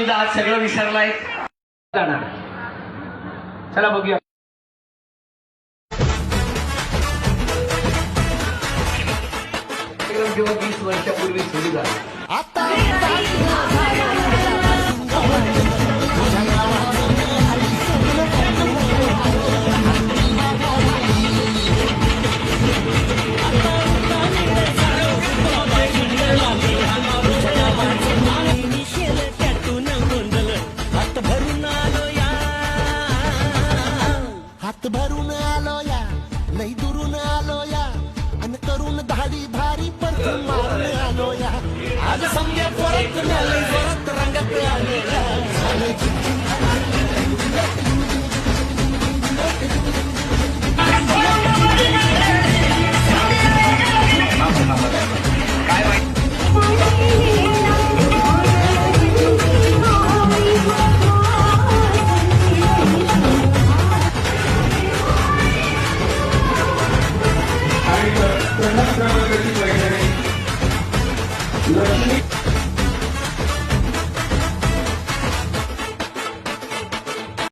सुद्धा आज सगळं विसरलाय. जाणार. चला बघूया. जेव्हा वीस वर्षापूर्वी सुरू झाला. हात भरून आलो या लई दुरून आलो या आणि करून धाडी भारी परत मारून आलो या. आज समजा परत रंगत परत आणि